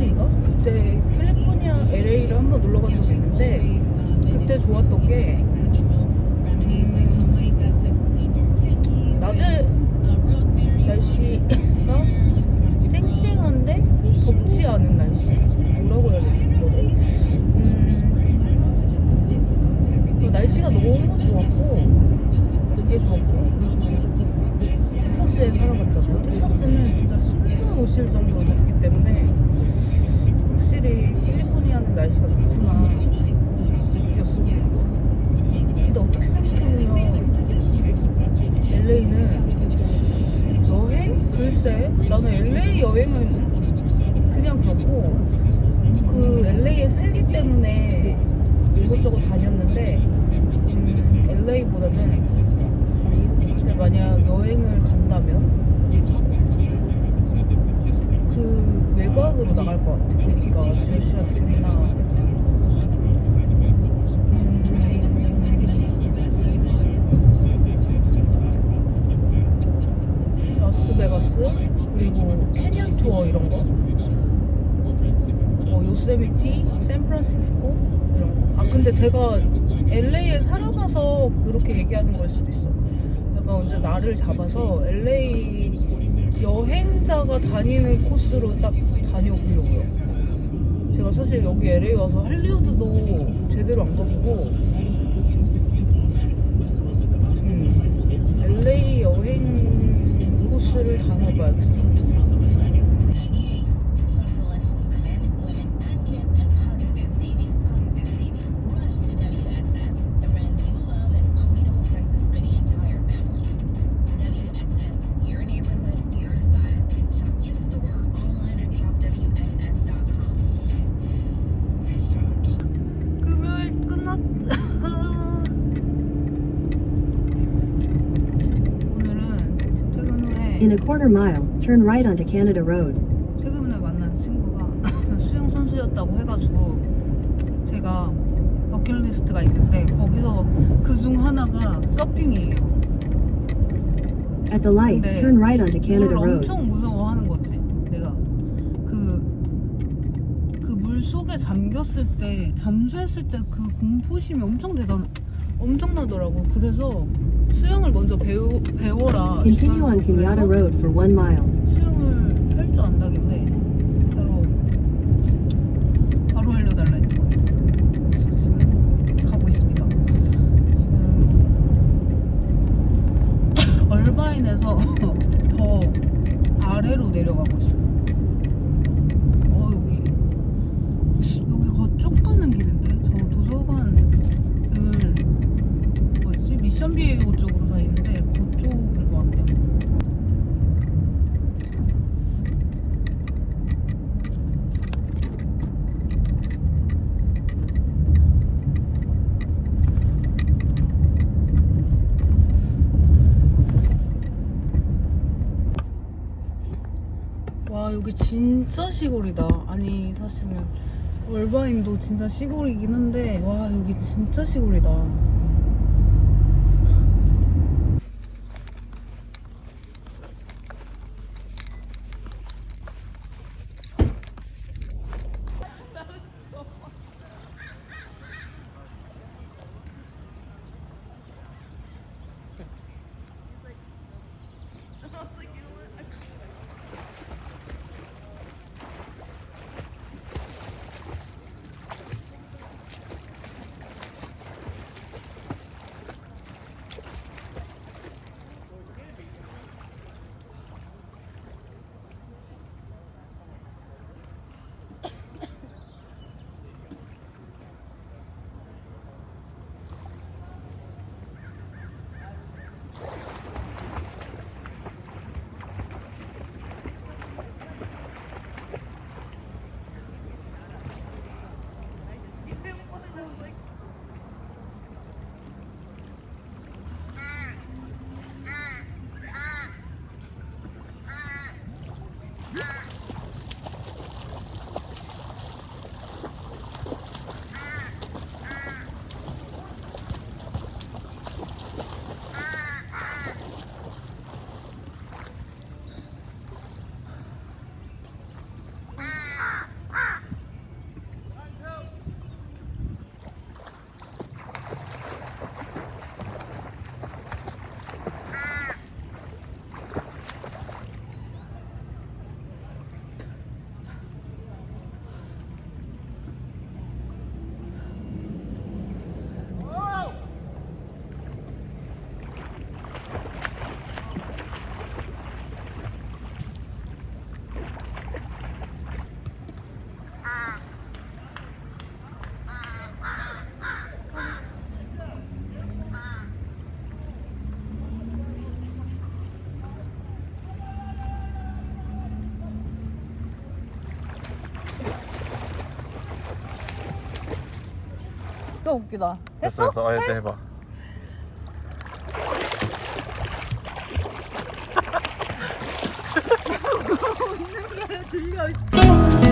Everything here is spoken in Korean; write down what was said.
2018인가? 그때 캘리포니아 LA를 한 번 놀러 간 적이 있는데 그때 좋았던 게 음, 낮에 날씨가 쨍쨍한데 덥지 않은 날씨? 뭐라고 해야 되지? 음, 그 날씨가 너무 좋았고 그게 좋았고 텍사스에 살아갔잖아 쉴 정도로 덥기 때문에 확실히 캘리포니아는 날씨가 좋구나. 느꼈습니다. 근데 어떻게 생각해보면 LA는 여행? 글쎄 나는 LA 여행은 그냥 가고 그 LA에 살기 때문에 이것저것 다녔는데 음, LA보다는 만약 여행을 간다면 그 외곽으로 나갈 것 같아. 그러니까 주시아틀이나. 라스베가스? 그리고 캐년 투어 이런 거? 어, 요세미티, 샌프란시스코? 이런 거. 아 근데 제가 LA에 살아봐서 그렇게 얘기하는 걸 수도 있어. 약간 언제 나를 잡아서 LA 여행자가 다니는 코스로 딱 다녀보려고요. 제가 사실 여기 LA 와서 할리우드도 제대로 안 가보고 음, LA 여행 코스를 다녀봐야겠어. 금요 In a quarter mile, turn right onto Canada Road. 최근에 만난 친구가 수영 선수였다고 해가지고 제가 버킷리스트가 있는데 거기서 그 중 하나가 서핑이에요. At the light, 근데 turn right onto Canada Road. 엄청 무서워하는 거지. 내가 그 그 물 속에 잠겼을 때 잠수했을 때 그 공포심이 엄청 대단 엄청나더라고. 그래서 수영을 먼저 배우 배워라. Continue on Kenyatta Road for one mile. 수영을 할 줄 안다길래 바로 바로 알려달라 했죠. 그래서 지금 가고 있습니다. 지금 얼바인에서 더 아래로 내려가고 있어요. 어 여기 여기 거쪽 가는 길인데 저 도서관을 뭐지 미션 비에이오 쪽으로 다니는데 그쪽인 것 같네요. 와 여기 진짜 시골이다. 아니 사실은 월바인도 진짜 시골이긴 한데 와 여기 진짜 시골이다. 또 웃기다. 됐어 됐어 어, 이제 해봐 들려.